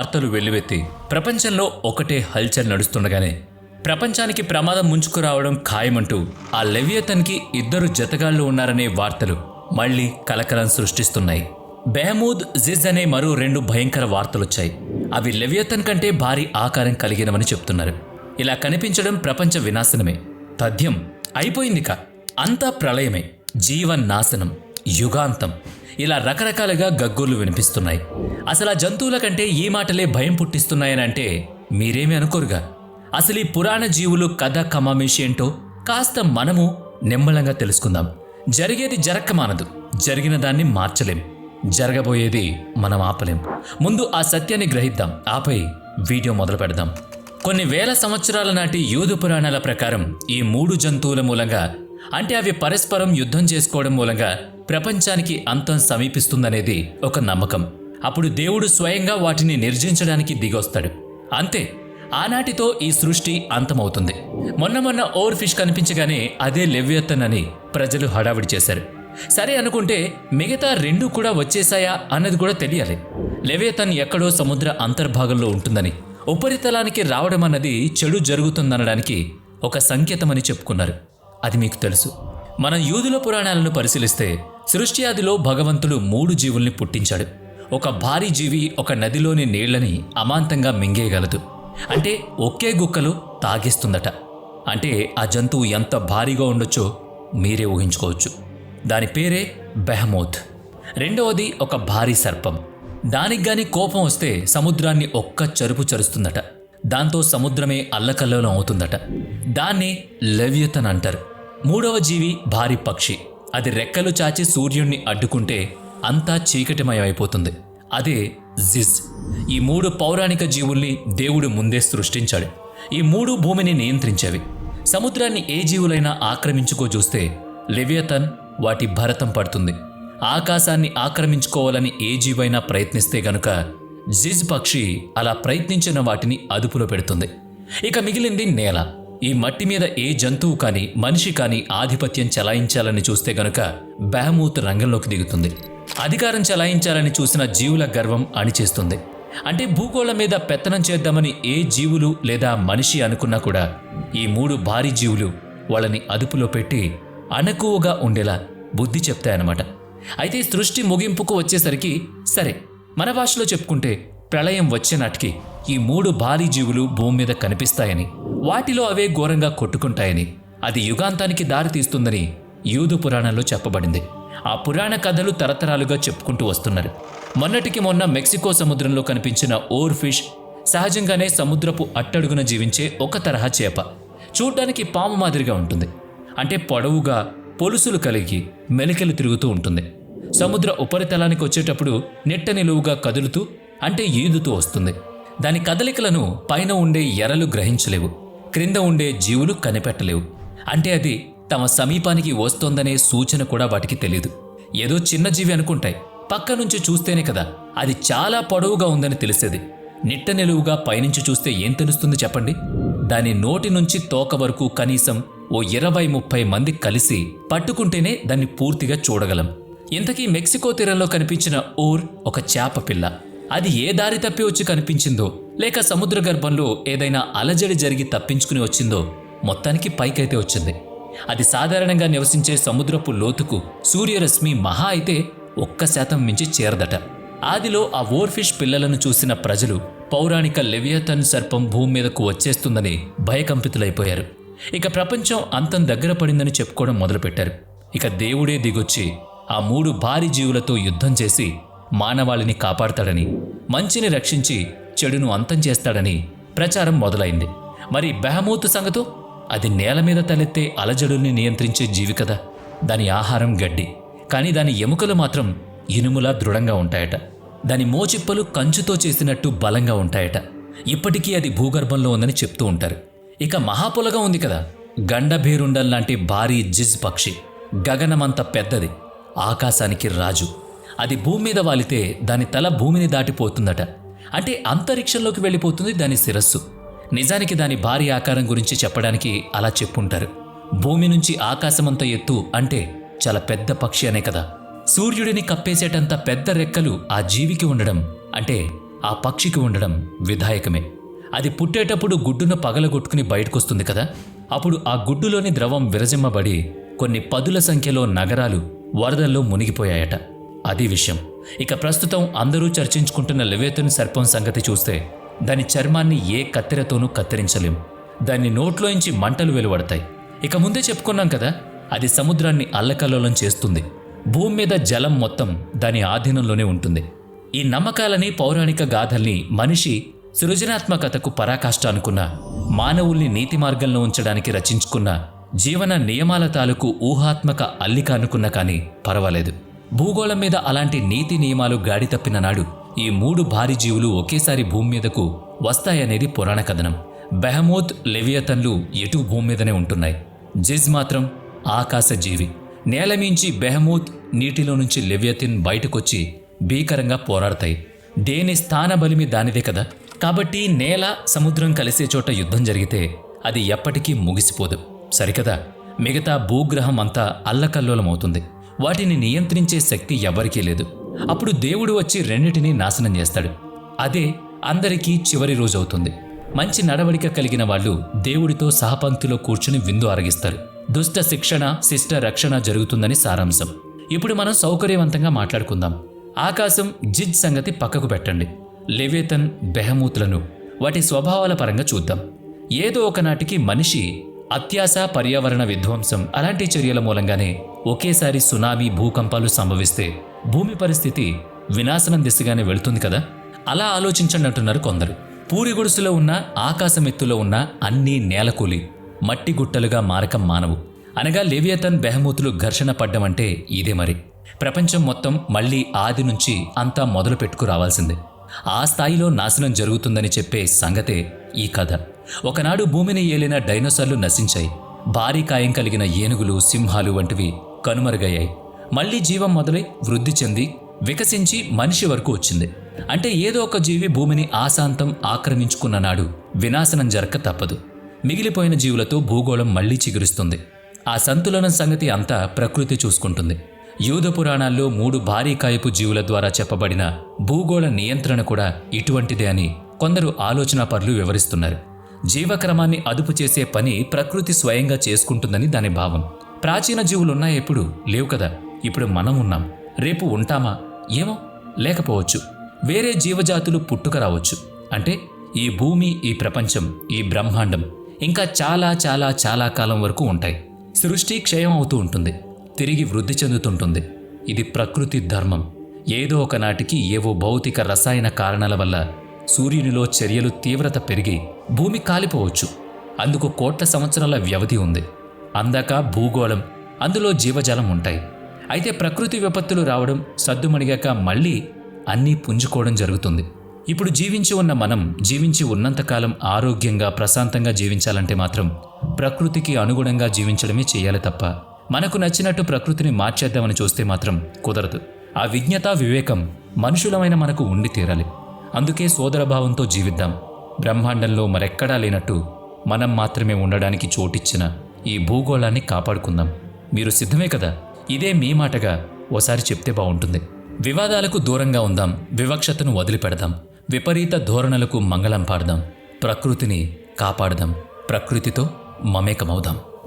వార్తలు వెల్లువెత్తి ప్రపంచంలో ఒకటే హల్చల్ నడుస్తుండగానే ప్రపంచానికి ప్రమాదం ముంచుకురావడం ఖాయమంటూ ఆ లెవియతన్కి ఇద్దరు జతగాళ్ళు ఉన్నారనే వార్తలు మళ్ళీ కలకలం సృష్టిస్తున్నాయి. బెహమూద్ జిజ్ అనే మరో రెండు భయంకర వార్తలొచ్చాయి. అవి లెవియతన్ కంటే భారీ ఆకారం కలిగినవని చెప్తున్నారు. ఇలా కనిపించడం ప్రపంచ వినాశనమే. తథ్యం అయిపోయిందిక. అంతా ప్రళయమే. జీవన్ నాశనం. యుగాంతం. ఇలా రకరకాలుగా గగ్గోలు వినిపిస్తున్నాయి. అసలు ఆ జంతువుల కంటే ఈ మాటలే భయం పుట్టిస్తున్నాయనంటే మీరేమి అనుకోరుగా. అసలు ఈ పురాణ జీవులు కథ కమామేషి ఏంటో కాస్త మనము నిమ్మలంగా తెలుసుకుందాం. జరిగేది జరక్క మానదు. జరిగిన దాన్ని మార్చలేం. జరగబోయేది మనం ఆపలేం. ముందు ఆ సత్యాన్ని గ్రహిద్దాం. ఆపై వీడియో మొదలు పెడదాం. కొన్ని వేల సంవత్సరాల నాటి యోధు పురాణాల ప్రకారం ఈ మూడు జంతువుల మూలంగా అంటే అవి పరస్పరం యుద్ధం చేసుకోవడం మూలంగా ప్రపంచానికి అంతం సమీపిస్తుందనేది ఒక నమ్మకం. అప్పుడు దేవుడు స్వయంగా వాటిని నిర్జించడానికి దిగొస్తాడు. అంతే ఆనాటితో ఈ సృష్టి అంతమవుతుంది. మొన్న మొన్న ఓవర్ ఫిష్ కనిపించగానే అదే లెవ్యత్తన్ అని ప్రజలు హడావిడి చేశారు. సరే అనుకుంటే మిగతా రెండు కూడా వచ్చేసాయా అన్నది కూడా తెలియాలి. లెవ్యతన్ ఎక్కడో సముద్ర అంతర్భాగంలో ఉంటుందని ఉపరితలానికి రావడం అన్నది చెడు జరుగుతుందనడానికి ఒక సంకేతమని చెప్పుకున్నారు. అది మీకు తెలుసు. మనం యూదుల పురాణాలను పరిశీలిస్తే సృష్టి ఆదిలో భగవంతుడు మూడు జీవుల్ని పుట్టించాడు. ఒక భారీ జీవి ఒక నదిలోని నీళ్ళని అమాంతంగా మింగేయగలదు. అంటే ఒకే గుక్కలో తాగేస్తుందట. అంటే ఆ జంతువు ఎంత భారీగా ఉండొచ్చో మీరే ఊహించుకోవచ్చు. దాని పేరే బెహమోత్. రెండవది ఒక భారీ సర్పం. దానికి గాని కోపం వస్తే సముద్రాన్ని ఒక్క చరుపు చరుస్తుందట. దాంతో సముద్రమే అల్లకల్లోలం అవుతుందట. దాన్ని లెవ్యతన్ అంటారు మూడవ జీవి భారీ పక్షి. అది రెక్కలు చాచి సూర్యుణ్ణి అడ్డుకుంటే అంతా చీకటిమయమైపోతుంది. అదే జిజ్. ఈ మూడు పౌరాణిక జీవుల్ని దేవుడు ముందే సృష్టించాడు. ఈ మూడు భూమిని నియంత్రించేవి. సముద్రాన్ని ఏ జీవులైనా ఆక్రమించుకో చూస్తే లెవియతన్ వాటి భరతం పడుతుంది. ఆకాశాన్ని ఆక్రమించుకోవాలని ఏ జీవైనా ప్రయత్నిస్తే గనుక జిజ్ పక్షి అలా ప్రయత్నించిన వాటిని అదుపులో పెడుతుంది. ఇక మిగిలింది నేల. ఈ మట్టి మీద ఏ జంతువు కానీ మనిషి కానీ ఆధిపత్యం చెలాయించాలని చూస్తే గనుక బహమూత్ రంగంలోకి దిగుతుంది. అధికారం చెలాయించాలని చూసిన జీవుల గర్వం అణిచేస్తుంది. అంటే భూగోళం మీద పెత్తనం చేద్దామని ఏ జీవులు లేదా మనిషి అనుకున్నా కూడా ఈ మూడు భారీ జీవులు వాళ్ళని అదుపులో పెట్టి అణకువగా ఉండేలా బుద్ధి చెప్తాయన్నమాట. అయితే సృష్టి ముగింపుకు వచ్చేసరికి సరే మన భాషలో చెప్పుకుంటే ప్రళయం వచ్చే నాటికి ఈ మూడు భారీ జీవులు భూమి మీద కనిపిస్తాయని వాటిలో అవే ఘోరంగా కొట్టుకుంటాయని అది యుగాంతానికి దారితీస్తుందని యూదు పురాణంలో చెప్పబడింది. ఆ పురాణ కథలు తరతరాలుగా చెప్పుకుంటూ వస్తున్నారు. మొన్నటికి మొన్న మెక్సికో సముద్రంలో కనిపించిన ఓర్ ఫిష్ సహజంగానే సముద్రపు అట్టడుగున జీవించే ఒక తరహా చేప. చూడ్డానికి పాము మాదిరిగా ఉంటుంది. అంటే పొడవుగా పొలుసులు కలిగి మెలికలు తిరుగుతూ ఉంటుంది. సముద్ర ఉపరితలానికి వచ్చేటప్పుడు నెట్ట నిలువుగా కదులుతూ అంటే ఈదుతూ వస్తుంది. దాని కదలికలను పైన ఉండే ఎరలు గ్రహించలేవు. క్రింద ఉండే జీవులు కనిపెట్టలేవు. అంటే అది తమ సమీపానికి వస్తోందనే సూచన కూడా వాటికి తెలియదు ఏదో చిన్న జీవి అనుకుంటాయి. పక్క నుంచి చూస్తేనే కదా అది చాలా పొడవుగా ఉందని తెలిసేది. నిట్ట నిలువుగా పైనుంచి చూస్తే ఏం తెలుస్తుంది చెప్పండి? దాని నోటి నుంచి తోక వరకు కనీసం ఓ ఇరవై ముప్పై మంది కలిసి పట్టుకుంటేనే దాన్ని పూర్తిగా చూడగలం. ఇంతకీ మెక్సికో తీరంలో కనిపించిన ఓర్ ఒక చేప పిల్ల అది ఏ దారి తప్పి వచ్చి కనిపించిందో లేక సముద్ర గర్భంలో ఏదైనా అలజడి జరిగి తప్పించుకుని వచ్చిందో మొత్తానికి పైకైతే వచ్చింది. అది సాధారణంగా నివసించే సముద్రపు లోతుకు సూర్యరశ్మి మహా అయితే ఒక్క శాతం మించి చేరదట. ఆదిలో ఆ ఓర్ఫిష్ పిల్లలను చూసిన ప్రజలు పౌరాణిక లెవియతన్ సర్పం భూమి మీదకు వచ్చేస్తుందని భయకంపితులైపోయారు. ఇక ప్రపంచం అంతం దగ్గర పడిందని చెప్పుకోవడం మొదలుపెట్టారు. ఇక దేవుడే దిగొచ్చి ఆ మూడు భారీ జీవులతో యుద్ధం చేసి మానవాళిని కాపాడతాడని మంచిని రక్షించి చెడును అంతం చేస్తాడని ప్రచారం మొదలైంది. మరి బెహమూతు సంగతో? అది నేల మీద తలెత్తే అలజడుల్ని నియంత్రించే జీవి కదా. దాని ఆహారం గడ్డి. కానీ దాని ఎముకలు మాత్రం ఇనుములా దృఢంగా ఉంటాయట. దాని మోచిప్పలు కంచుతో చేసినట్టు బలంగా ఉంటాయట. ఇప్పటికీ అది భూగర్భంలో ఉందని చెప్తూ ఉంటారు. ఇక మహాపులగా ఉంది కదా. గండభేరుండల్ లాంటి భారీ జిజ్ పక్షి. గగనమంత పెద్దది. ఆకాశానికి రాజు. అది భూమి మీద వాలితే దాని తల భూమిని దాటిపోతుందట. అంటే అంతరిక్షంలోకి వెళ్ళిపోతుంది దాని శిరస్సు. నిజానికి దాని భారీ ఆకారం గురించి చెప్పడానికి అలా చెప్పుంటారు. భూమి నుంచి ఆకాశమంత ఎత్తు అంటే చాలా పెద్ద పక్షి అనే కదా. సూర్యుడిని కప్పేసేటంత పెద్ద రెక్కలు ఆ జీవికి ఉండడం అంటే ఆ పక్షికి ఉండడం విధాయకమే. అది పుట్టేటప్పుడు గుడ్డును పగలగొట్టుకుని బయటకొస్తుంది కదా. అప్పుడు ఆ గుడ్డులోని ద్రవం విరజిమ్మబడి కొన్ని పదుల సంఖ్యలో నగరాలు వరదల్లో మునిగిపోయాయట. అది విషయం. ఇక ప్రస్తుతం అందరూ చర్చించుకుంటున్న లెవేతుని సర్పం సంగతి చూస్తే దాని చర్మాన్ని ఏ కత్తెరతోనూ కత్తిరించలేం. దాని నోట్లోంచి మంటలు వెలువడతాయి. ఇక ముందే చెప్పుకున్నాం కదా అది సముద్రాన్ని అల్లకల్లోలం చేస్తుంది. భూమి మీద జలం మొత్తం దాని ఆధీనంలోనే ఉంటుంది. ఈ నమ్మకాలని పౌరాణిక గాథల్ని మనిషి సృజనాత్మకతకు పరాకాష్ట అనుకున్న మానవుల్ని నీతి మార్గంలో ఉంచడానికి రచించుకున్న జీవన నియమాల తాలూకు ఊహాత్మక అల్లిక అనుకున్న కానీ పర్వాలేదు. భూగోళం మీద అలాంటి నీతి నియమాలు గాడి తప్పిన నాడు ఈ మూడు భారీ జీవులు ఒకేసారి భూమి మీదకు వస్తాయనేది పురాణ కథనం. బెహమోత్ లెవియతన్లు ఎటు భూమి మీదనే ఉంటున్నాయి. జిజ్ మాత్రం ఆకాశ జీవి. నేల బెహమూత్ నీటిలో నుంచి లెవియతిన్ బయటకొచ్చి భీకరంగా పోరాడతాయి. దేని స్థాన బలిమి దానిదే కదా. కాబట్టి నేల సముద్రం కలిసే చోట యుద్ధం జరిగితే అది ఎప్పటికీ ముగిసిపోదు. సరికదా? మిగతా భూగ్రహం అంతా అల్లకల్లోలమవుతుంది. వాటిని నియంత్రించే శక్తి ఎవరికీ లేదు. అప్పుడు దేవుడు వచ్చి రెండింటినీ నాశనం చేస్తాడు. అదే అందరికీ చివరి రోజు అవుతుంది మంచి నడవడిక కలిగిన వాళ్ళు దేవుడితో సహపంక్తిలో కూర్చుని విందు అరగిస్తారు. దుష్ట శిక్షణ శిష్ట రక్షణ జరుగుతుందని సారాంశం. ఇప్పుడు మనం సౌకర్యవంతంగా మాట్లాడుకుందాం. ఆకాశం జిజ్ సంగతి పక్కకు పెట్టండి. లెవేతన్ బెహమూతులను వాటి స్వభావాల పరంగా చూద్దాం. ఏదో ఒకనాటికి మనిషి అత్యాశ పర్యావరణ విధ్వంసం అలాంటి చర్యల మూలంగానే ఒకేసారి సునామీ భూకంపాలు సంభవిస్తే భూమి పరిస్థితి వినాశనం దిశగానే వెళుతుంది కదా? అలా ఆలోచించండి అంటున్నారు కొందరు. పూరి గుడుసులో ఉన్న ఆకాశమెత్తులో ఉన్న అన్నీ నేలకూలి మట్టి గుట్టలుగా మారకం మానవు. అనగా లేవియతన్ బెహమూతులు ఘర్షణ పడ్డమంటే ఇదే మరి. ప్రపంచం మొత్తం మళ్ళీ ఆది నుంచి అంతా మొదలు పెట్టుకురావాల్సిందే ఆ స్థాయిలో నాశనం జరుగుతుందని చెప్పే సంగతే ఈ కథ. ఒకనాడు భూమిని ఏలిన డైనోసార్లు నశించాయి. భారీ కాయం కలిగిన ఏనుగులు సింహాలు వంటివి కనుమరుగయ్యాయి. మళ్ళీ జీవం మొదలై వృద్ధి చెంది వికసించి మనిషి వరకు వచ్చింది. అంటే ఏదో ఒక జీవి భూమిని ఆశాంతం ఆక్రమించుకున్న నాడు వినాశనం జరక తప్పదు. మిగిలిపోయిన జీవులతో భూగోళం మళ్ళీ చిగురిస్తుంది. ఆ సంతులనం సంగతి అంతా ప్రకృతి చూసుకుంటుంది. యూద పురాణాల్లో మూడు భారీ కాయపు జీవుల ద్వారా చెప్పబడిన భూగోళ నియంత్రణ కూడా ఇటువంటిదే అని కొందరు ఆలోచనాపరులు వివరిస్తున్నారు. జీవక్రమాన్ని అదుపు చేసే పని ప్రకృతి స్వయంగా చేసుకుంటుందని దాని భావం. ప్రాచీన జీవులున్నాయి ఎప్పుడు లేవు కదా. ఇప్పుడు మనం ఉన్నాం. రేపు ఉంటామా? ఏమో? లేకపోవచ్చు. వేరే జీవజాతులు పుట్టుక రావచ్చు. అంటే ఈ భూమి ఈ ప్రపంచం ఈ బ్రహ్మాండం ఇంకా చాలా చాలా చాలా కాలం వరకు ఉంటాయి. సృష్టి క్షయం అవుతూ ఉంటుంది. తిరిగి వృద్ధి చెందుతుంటుంది. ఇది ప్రకృతి ధర్మం. ఏదో ఒకనాటికి ఏవో భౌతిక రసాయన కారణాల వల్ల సూర్యునిలో చర్యలు తీవ్రత పెరిగి భూమి కాలిపోవచ్చు. అందుకు కోట్ల సంవత్సరాల వ్యవధి ఉంది. అందాక భూగోళం అందులో జీవజాలం ఉంటాయి. అయితే ప్రకృతి విపత్తులు రావడం సద్దుమణిగాక మళ్ళీ అన్నీ పుంజుకోవడం జరుగుతుంది. ఇప్పుడు జీవించి ఉన్న మనం జీవించి ఉన్నంతకాలం ఆరోగ్యంగా ప్రశాంతంగా జీవించాలంటే మాత్రం ప్రకృతికి అనుగుణంగా జీవించడమే చేయాలి తప్ప మనకు నచ్చినట్టు ప్రకృతిని మార్చేద్దామని చూస్తే మాత్రం కుదరదు. ఆ విజ్ఞత వివేకం మనుషులమైన మనకు ఉండి తీరాలి. అందుకే సోదరభావంతో జీవిద్దాం. బ్రహ్మాండంలో మరెక్కడా లేనట్టు మనం మాత్రమే ఉండడానికి చోటిచ్చిన ఈ భూగోళాన్ని కాపాడుకుందాం. మీరు సిద్ధమే కదా? ఇదే మీ మాటగా ఓసారి చెప్తే బాగుంటుంది వివాదాలకు దూరంగా ఉందాం వివక్షతను వదిలిపెడదాం విపరీత ధోరణులకు మంగళం పాడదాం ప్రకృతిని కాపాడదాం ప్రకృతితో మమేకమవుదాం.